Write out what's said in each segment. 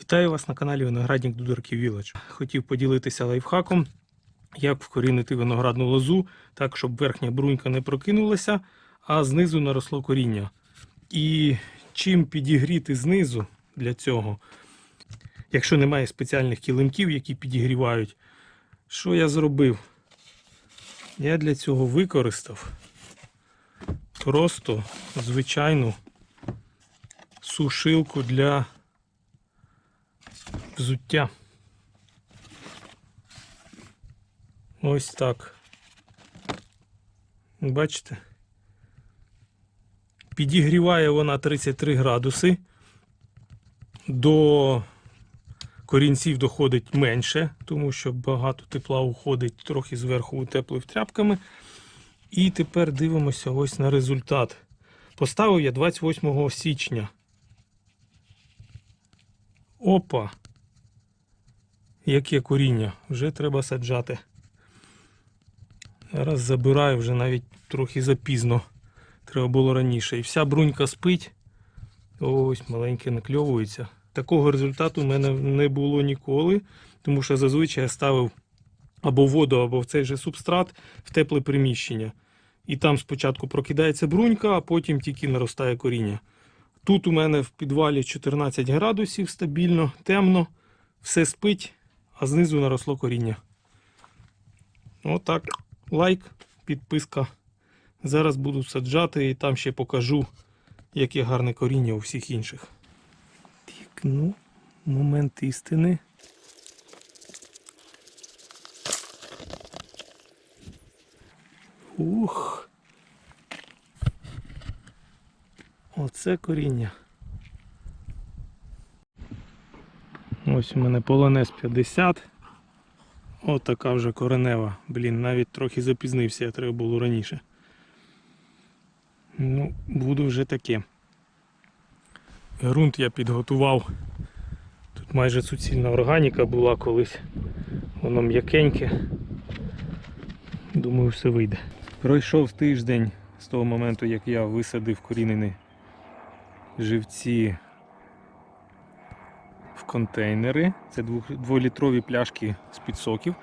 Вітаю вас на каналі Виноградник Дударків Village. Хотів поділитися лайфхаком, як вкорінити виноградну лозу, так, щоб верхня брунька не прокинулася, а знизу наросло коріння. І чим підігріти знизу для цього, якщо немає спеціальних килимків, які підігрівають, що я зробив? Я для цього використав просто звичайну сушилку для взуття. Ось так. Бачите? Підігріває вона 33 градуси. До корінців доходить менше, тому що багато тепла уходить трохи зверху утеплив тряпками. І тепер дивимося ось на результат. Поставив я 28 січня. Опа! Яке коріння, вже треба саджати. Зараз забираю вже навіть трохи запізно. Треба було раніше. І вся брунька спить. Ось маленьке накльовується. Такого результату в мене не було ніколи, тому що зазвичай я ставив або воду, або в цей же субстрат в тепле приміщення. І там спочатку прокидається брунька, а потім тільки наростає коріння. Тут у мене в підвалі 14 градусів стабільно, темно, все спить, а знизу наросло коріння. Отак. Лайк, підписка. Зараз буду саджати і там ще покажу, яке гарне коріння у всіх інших. Так, ну, момент істини. Ух. Оце коріння. Ось у мене полонез 50. Отака вже коренева. Блін, навіть трохи запізнився, я треба було раніше. Ну, буду вже таке. Грунт я підготував. Тут майже суцільна органіка була колись. Воно м'якеньке. Думаю, все вийде. Пройшов тиждень з того моменту, як я висадив корінені живці в контейнери. Це дволітрові пляшки з-під соків.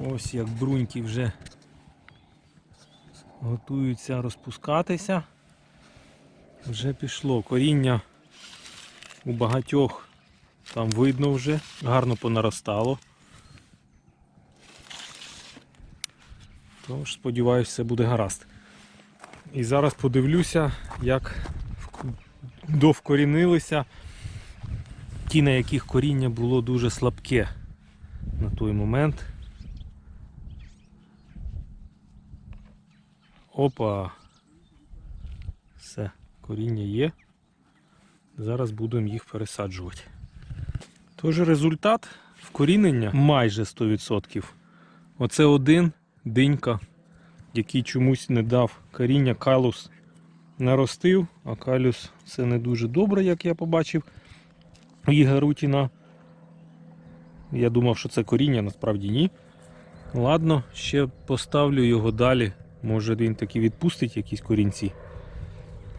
Ось як бруньки вже готуються розпускатися. Вже пішло. Коріння у багатьох там видно вже, гарно понаростало. Тож, сподіваюся, все буде гаразд. І зараз подивлюся, як довкорінилися ті, на яких коріння було дуже слабке на той момент. Опа. Все, коріння є. Зараз будемо їх пересаджувати. Тож результат вкорінення майже 100%. Оце один динька, який чомусь не дав коріння, калус наростив, а калюс це не дуже добре, як я побачив. Ігор Рутіна. Я думав, що це коріння, насправді ні. Ладно, ще поставлю його далі. Може він таки відпустить якісь корінці.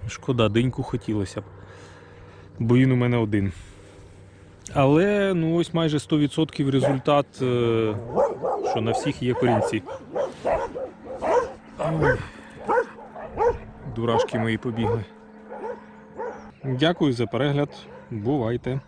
Шкода, деньку хотілося б. Бо він у мене один. Але ну ось майже 100% результат, е, що на всіх є корінці. Дурашки мої побігли. Дякую за перегляд. Бувайте.